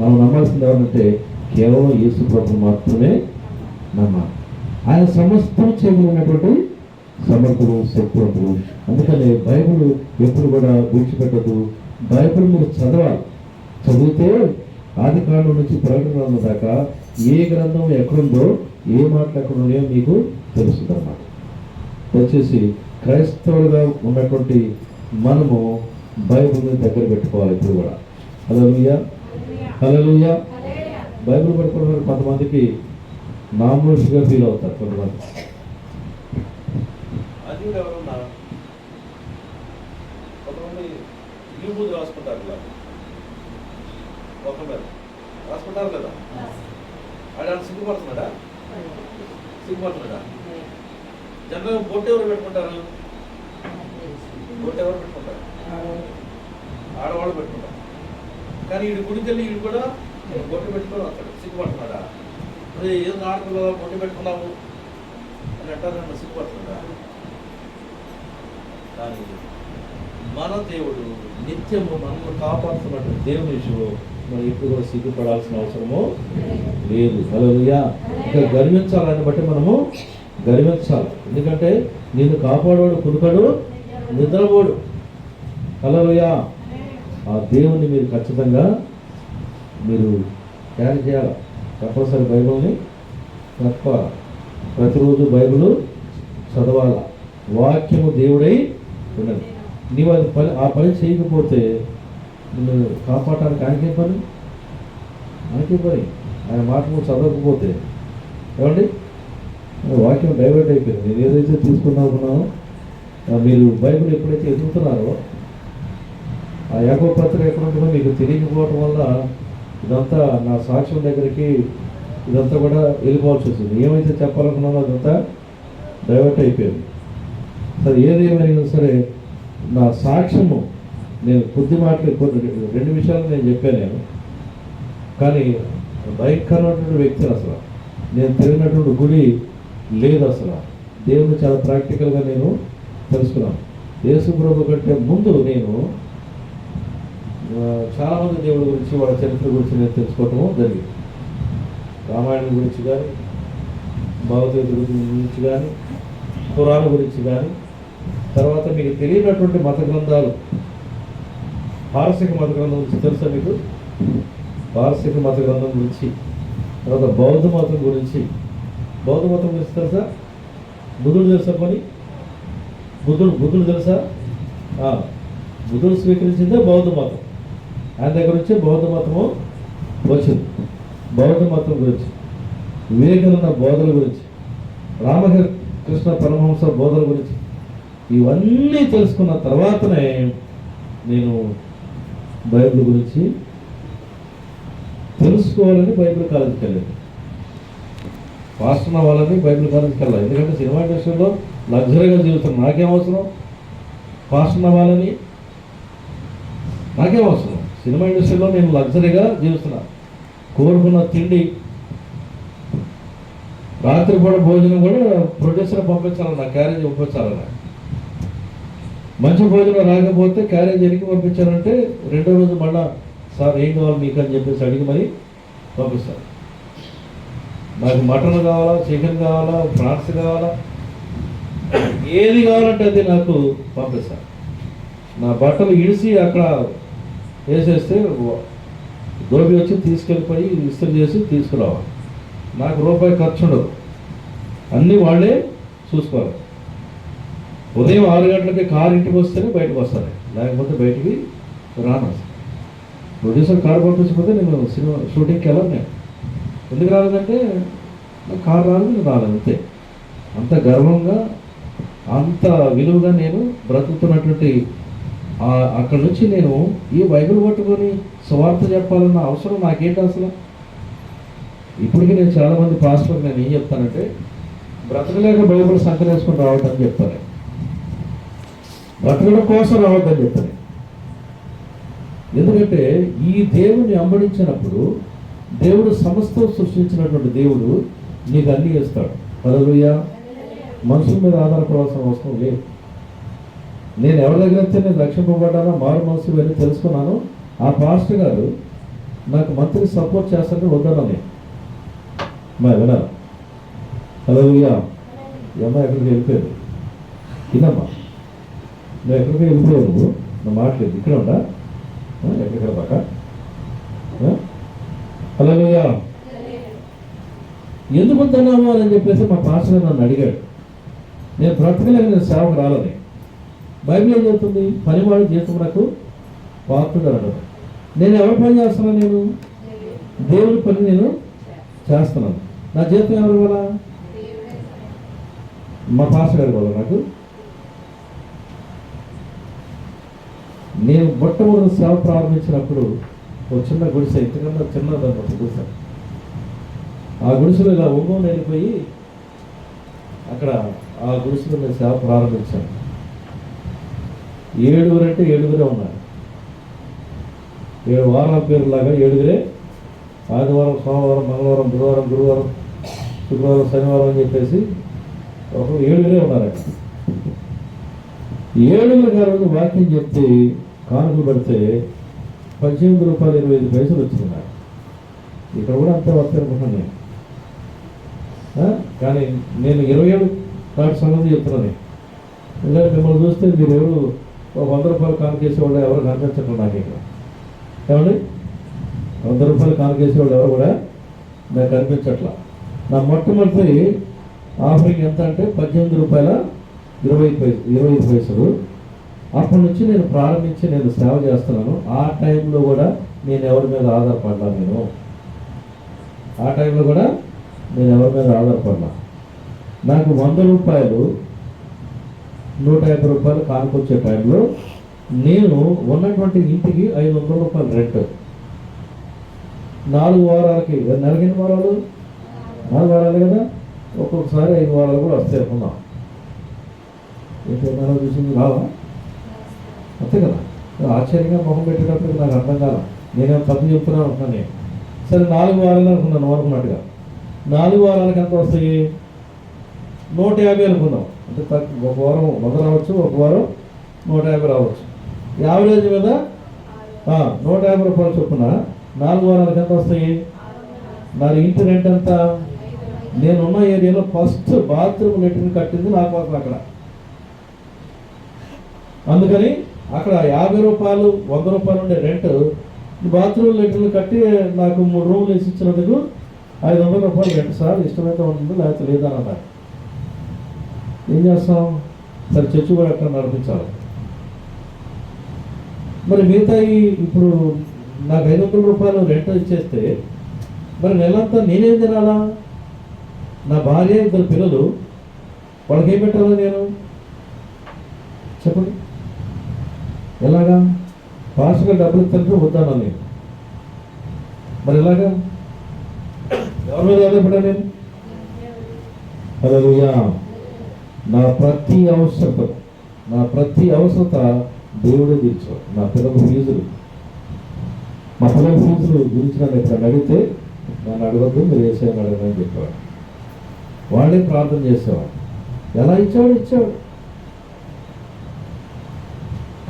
మనం నమ్మాల్సింది ఎవరంటే కేవలం యేసు ప్రభు మాత్రమే నమ్మాలి. ఆయన సమస్తం చేయగలిగినటువంటి సమర్థుడు శక్తివంతుడు అందుకని బైబుల్ ఎప్పుడు కూడా విడిచిపెట్టదు. బైబుల్ మీరు చదవాలి. చదివితే ఆది కాలం నుంచి ప్రకటన దాకా ఏ గ్రంథం ఎక్కడుందో ఏ మాటలు మీకు తెలుస్తుంది అన్నమాట వచ్చేసి క్రైస్తవులుగా ఉన్నటువంటి మనము బైబుల్ని దగ్గర పెట్టుకోవాలి ఇప్పుడు కూడా. హలోలుయా హలోలుయా బైబిల్ పట్టుకున్న కొంతమందికి నామోషిగా ఫీల్ అవుతారు కొంతమంది. అది కూడా ఎవరన్నా కొంతమంది ఇల్లు రాసుకుంటారు ఇలా ఒక మీద రాసుకుంటారు కదా. ఆడ సిగ్గుపడుతున్నాడా? సిగ్గుపడుతున్నాడా? జనరల్గా బొట్టు ఎవరు పెట్టుకుంటారు? బొట్టు ఎవరు పెట్టుకుంటారు? ఆడవాళ్ళు పెట్టుకుంటారు. కానీ వీడి గుడికి వెళ్ళి వీడు కూడా బొట్టు పెట్టుకొని వస్తాడు సిగ్గుపడుతున్నాడా? అదే ఏదో ఆడపిల్ల బొట్టు పెట్టుకున్నావు అని అంటారు నన్ను సిగ్గుపడుతున్నాడా? కానీ మన దేవుడు నిత్యము మనల్ని కాపాడుతున్నట్టు దేవుని విషయంలో మనం ఎప్పుడు కూడా సిగ్గుపడాల్సిన అవసరము లేదు. హలోయా ఇంకా గర్వించాలని బట్టి మనము గర్వించాలి. ఎందుకంటే నిన్ను కాపాడోడు కుదుకడు నిద్రపోడు. హలోయా ఆ దేవుణ్ణి మీరు ఖచ్చితంగా మీరు క్యారీ చేయాలి. తప్పనిసరి బైబిల్ని తప్ప ప్రతిరోజు బైబిల్ చదవాల. వాక్యము దేవుడై ఉన్నది. నీవు అది పని ఆ పని చేయకపోతే నిన్ను కాపాడటానికి ఆయనకే పని? ఆయనకే పని? ఆయన మాట నువ్వు చదవకపోతే. ఏమండి? వాక్యం డైవర్ట్ అయిపోయింది. నేను ఏదైతే తీసుకున్నానుకున్నానో మీరు బైబిల్ ఎప్పుడైతే ఎదుగుతున్నారో ఆ యాగో పత్రిక ఎక్కడ ఉంటుందో మీకు తెలియకపోవటం వల్ల ఇదంతా నా సాక్ష్యం దగ్గరికి ఇదంతా కూడా వెళ్ళిపోవాల్సి వచ్చింది. ఏమైతే చెప్పాలనుకున్నానో అదంతా డైవర్ట్ అయిపోయింది. సరే ఏది ఏమైనా సరే నా సాక్ష్యము నేను కొద్ది మాటలు కొన్ని రెండు విషయాలు నేను చెప్పాను నేను. కానీ భయంకరమైనటువంటి వ్యక్తి అసలు. నేను తిరిగినటువంటి గుడి లేదు అసలు. దేవుని చాలా ప్రాక్టికల్గా నేను తెలుసుకున్నాను. యేసు ప్రభు కంటే ముందు నేను చాలామంది చాలా మంది దేవుడి గురించి వాళ్ళ చరిత్ర గురించి నేను తెలుసుకోవటము జరిగింది. రామాయణం గురించి కానీ భగవద్గీత గురించి కానీ పురాణ గురించి కానీ తర్వాత మీకు తెలియనటువంటి మత గ్రంథాలు పారసిక మత గ్రంథం గురించి తెలుసా మీకు? పారసిక మత గ్రంథం గురించి తర్వాత బౌద్ధ మతం గురించి. బౌద్ధ మతం గురించి తెలుసా? బుధుడు తెలుసా పని? బుద్ధుడు బుద్ధుడు తెలుసా? బుధుడు బుద్ధుడు స్వీకరించిందే బౌద్ధ మతం. ఆయన దగ్గర నుంచి బౌద్ధ మతము వచ్చింది. బౌద్ధ మతం గురించి వివేకానంద బోధల గురించి రామకృష్ణ పరమహంస బోధల గురించి ఇవన్నీ తెలుసుకున్న తర్వాతనే నేను బైబిల్ గురించి తెలుసుకోవాలని బైబిల్ కాలేజీకి వెళ్ళాను. పాస్టర్ అవ్వాలని బైబిల్ కాలేజీకి వెళ్ళాలి. ఎందుకంటే సినిమా ఇండస్ట్రీలో లగ్జరీగా జీవితం నాకేం అవసరం? పాస్టర్ అవ్వాలని నాకేం అవసరం? సినిమా ఇండస్ట్రీలో నేను లగ్జరీగా జీవిస్తున్నాను. కోరుకున్న తిండి రాత్రిపూట భోజనం కూడా ప్రొడ్యూసర్ పంపించాలి నా క్యారేజ్ పంపించాలన్నా మంచి భోజనం రాకపోతే క్యారేజ్ ఎనికి పంపించారంటే రెండో రోజు మళ్ళా సార్ ఏం కావాలి మీకు అని చెప్పేసి అడిగి మరి పంపిస్తారు. నాకు మటన్ కావాలా చికెన్ కావాలా ఫ్రాన్స్ కావాలా ఏది కావాలంటే అది నాకు పంపిస్తారు. నా బట్టలు ఇడిసి అక్కడ వేసేస్తే దోబి వచ్చి తీసుకెళ్ళిపోయి ఇస్త్రీ చేసి తీసుకురావాలి. నాకు రూపాయి ఖర్చు ఉండదు అన్నీ వాళ్ళే చూసుకోవాలి. ఉదయం ఆరు గంటలకి కారు ఇంటికి వస్తేనే బయటకు వస్తాను లేకపోతే బయటికి రాను. ప్రొడ్యూసర్ కారు పంపించకపోతే నేను సినిమా షూటింగ్కి వెళ్ళను నేను. ఎందుకు రాలేదంటే నాకు కారు రాలేదు నేను రాలేదు అంతే. అంత గర్వంగా అంత విలువగా నేను బ్రతుకుతున్నటువంటి అక్కడ నుంచి నేను ఈ బైబిల్ పట్టుకొని సువార్త చెప్పాలన్న అవసరం నాకేంటి అసలు? ఇప్పటికీ నేను చాలామంది పాస్టర్ నేను ఏం చెప్తానంటే బ్రతకలేక బైబిల్ సంకరేసుకొని రావద్దని చెప్తాను. బ్రతకడం కోసం రావద్దని చెప్తాను. ఎందుకంటే ఈ దేవుని అంబడించినప్పుడు దేవుడు సమస్తం సృష్టించినటువంటి దేవుడు నీకు అన్ని ఇస్తాడు. పదలుయ మనుషుల మీద ఆధారపడాల్సిన అవసరం లేదు. నేను ఎవరి దగ్గర అయితే నేను రక్షింపబడ్డానో మారు మనసు వెళ్ళి తెలుసుకున్నాను. ఆ పాస్టర్ గారు నాకు మంత్రి సపోర్ట్ చేస్తుంటే వద్దన్నా నేను. మా వినాలి హలో అయ్యా అమ్మాయి ఎక్కడికి వెళ్ళిపోయాడు ఇదమ్మా నువ్వు ఎక్కడికి వెళ్ళిపోయావు నువ్వు? నా మాట్లాడేది ఇక్కడ ఉండా? ఎక్కడికి బాక హలో ఎందుకు వద్దన్నాము అని చెప్పేసి మా పాస్టర్ నన్ను అడిగాడు. నేను బ్రతకలేక నేను సేవకు రాలని బైబిల్ ఏం చెప్తుంది? పనివాడు జీతమునకు పాత్రుడు నేను ఎవరి పని చేస్తున్నాను నేను? దేవుడి పని నేను చేస్తున్నాను. నా జీతం ఎవరి వల్ల? మా పాస్టర్ గారి వల్ల నాకు నేను మొట్టమొదటి సేవ ప్రారంభించినప్పుడు ఒక చిన్న గుడిసె ఇంతకన్నా చిన్నదన్నమాట గుడిసె. ఆ గుడిసెలో ఇలా ఒంగోలు వెళ్ళిపోయి అక్కడ ఆ గుడిసెలో నేను సేవ ప్రారంభించాను. ఏడుగురు అంటే ఏడుగురే ఉన్నారు. ఏడు వారాల పేరులాగా ఏడుగురే. ఆదివారం సోమవారం మంగళవారం బుధవారం గురువారం శుక్రవారం శనివారం అని చెప్పేసి ఒక ఏడుగురే ఉన్నారు ఏడుగురు గారు వాక్యం చెప్తే కానుకలు పెడితే పద్దెనిమిది రూపాయలు ఇరవై ఐదు పైసలు వచ్చింది ఇక్కడ కూడా అంతే వస్తాయి అనుకుంటున్నాను నేను. కానీ నేను ఇరవై ఏడు కార్డ్స్ అన్నది చెప్తున్నాను ఎందుకంటే మిమ్మల్ని చూస్తే మీరు ఎవరు ఒక వంద రూపాయలు కానుకేసేవాళ్ళు ఎవరు కనిపించట్లేదు నాకు ఇక్కడ ఏమండి? వంద రూపాయలు కానుకేసేవాళ్ళు ఎవరు కూడా నాకు కనిపించట్లా. నా మొట్టమొదటి ఆఫరింగ్ ఎంత అంటే పద్దెనిమిది రూపాయల ఇరవై పైసలు ఇరవై ఐదు పైసలు. అప్పటి నుంచి నేను ప్రారంభించి నేను సేవ చేస్తున్నాను. ఆ టైంలో కూడా నేను ఎవరి మీద ఆధారపడ్డా నేను? ఆ టైంలో కూడా నేను ఎవరి మీద ఆధారపడ్డా నాకు వంద రూపాయలు నూట యాభై రూపాయలు కానుకొచ్చే టైంలో నేను ఉన్నటువంటి ఇంటికి ఐదు వందల రూపాయలు రెంట్ నాలుగు వారాలకి నెలకి ఎన్ని వారాలు? నాలుగు వారాలు కదా? ఒక్కొక్కసారి ఐదు వారాలు కూడా వస్తాయి అనుకున్నాం. ఏంటి చూసింది? రావా? అంతే కదా? ఆశ్చర్యంగా మొహం పెట్టేటప్పుడు నాకు అర్థం కాల. నేనేం తప్పు చెప్తున్నాను అనుకున్నాను నేను. సరే నాలుగు వారాలు అనుకున్నాను నువ్వు అనుకున్నట్టుగా నాలుగు వారాలకు ఎంత వస్తాయి? నూట యాభై అనుకున్నాం. అంటే తక్కువ ఒక వారం వంద రావచ్చు ఒక వారం నూట యాభై రావచ్చు. యావరేజ్ మీద? నూట యాభై రూపాయలు చొప్పున నాలుగు వారాలకు ఎంత వస్తాయి? నా ఇంటి రెంట్ ఎంత? నేనున్న ఏరియాలో ఫస్ట్ బాత్రూమ్ లెట్రిన్ కట్టింది నా కోసం అక్కడ. అందుకని అక్కడ యాభై రూపాయలు వంద రూపాయలు ఉండే రెంట్ బాత్రూమ్ లెటర్లు కట్టి నాకు మూడు రూములు వేసి ఇచ్చినందుకు ఐదు వందల రూపాయలు రెంట్. సార్ ఇష్టమైతే ఉంటుంది లేకపోతే లేదని అన్నారు. ఏం చేస్తాం? సరే చర్చి కూడా ఎక్కడ నడిపించాలి. మరి మిగతా ఇప్పుడు నాకు ఐదు వందల రూపాయలు రెంట్ ఇచ్చేస్తే మరి నెలంతా నేనేం తినాలా? నా భార్య ఇద్దరు పిల్లలు వాళ్ళకి ఏం పెట్టాలా నేను? చెప్పండి. ఎలాగా? పాస్గా డబ్బులు ఇస్తుంటే వద్దాను నేను. మరి ఎలాగా? ఎవరి మీద ఆధారపడా నేను? హల్లెలూయా. నా ప్రతి అవసరత నా ప్రతి అవసరత దేవుడే తీర్చాడు. నా పిల్లల ఫీజులు. మా పిల్లల ఫీజులు గురించి నన్ను ఇక్కడ అడిగితే నన్ను అడగద్దు మీరు వేసేయని అడగని చెప్పేవాడు. వాళ్ళే ప్రార్థన చేసేవాడు ఎలా ఇచ్చాడు? ఇచ్చాడు.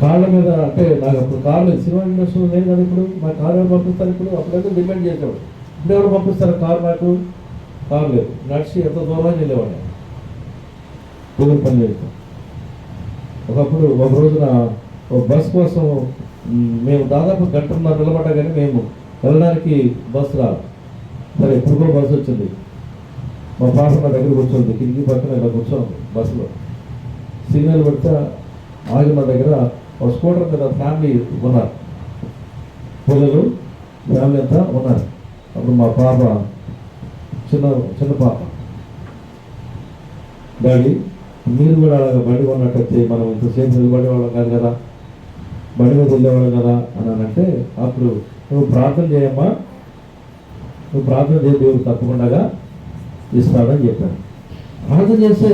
కార్ల మీద అంటే నాకు అప్పుడు కార్లు సినిమా ఇండస్ట్రీ లేదు కదా ఇప్పుడు మా కారు ఎవరు పంపిస్తారు ఇప్పుడు? అప్పుడైతే డిపెండ్ చేసేవాడు ఇప్పుడు ఎవరు పంపిస్తారు కారు నాకు కారు లేదు. నడిచి ఎంత దూరం వెళ్ళేవాడిని. కూలి పని చేస్తాం. ఒకప్పుడు ఒక రోజున ఒక బస్ కోసం మేము దాదాపు గంటన్నర నిలబడ్డాకనే మేము వెళ్ళడానికి బస్సు రాదు. సరే ఎప్పుడుకో బస్సు వచ్చింది. మా పాప నా దగ్గర కూర్చోండి కిందికి పక్కన ఇలా కూర్చోండి బస్సులో. సిగ్నల్ పెడితే ఆగి నా దగ్గర ఒక స్కూటర్ మీద ఫ్యామిలీ ఉన్నారు. పిల్లలు ఫ్యామిలీ అంతా ఉన్నారు. అప్పుడు మా పాప చిన్న చిన్న పాప. డాడీ మీరు కూడా అలాగ బండి కొన్నట్టయితే మనం ఇంతసేపు నిలబడేవాళ్ళం కాదు కదా? బండి మీద వెళ్ళేవాళ్ళం కదా? అని అంటే అప్పుడు నువ్వు ప్రార్థన చేయమ్మా. నువ్వు ప్రార్థన చేయ దేవుడు తప్పకుండా ఇస్తాడని చెప్పాను ప్రార్థన చేస్తే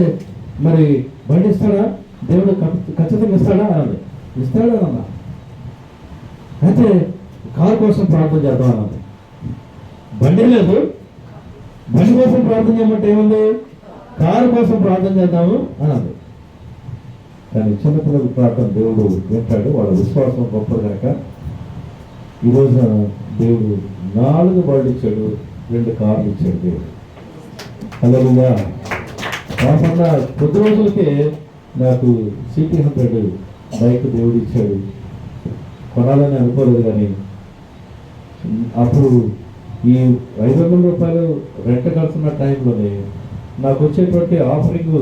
మరి బండి ఇస్తాడా? దేవుడు ఖచ్చితంగా ఇస్తాడా? అన్నది ఇస్తాడా అన్న. అయితే కారు కోసం ప్రార్థన చేద్దాం అన్నది బండి లేదు. బండి కోసం ప్రార్థన చేయమంటే ఏముంది? కారు కోసం ప్రార్థన చేద్దాము అన్నది. కానీ చిన్నపిల్లలకు ప్రార్థన దేవుడు వింటాడు వాళ్ళ విశ్వాసం గొప్ప కనుక ఈ దేవుడు నాలుగు బళ్ళు ఇచ్చాడు రెండు కార్లు ఇచ్చాడు దేవుడు. హలోగా కాకుండా కొద్ది రోజులకే నాకు సిటీ హండ్రెడ్ బైక్ దేవుడు ఇచ్చాడు. కొనాలని అనుకోలేదు కానీ అప్పుడు ఈ ఐదు వందల రూపాయలు రెంట్ కడుతున్న టైంలోనే నాకు వచ్చేటువంటి ఆఫరింగ్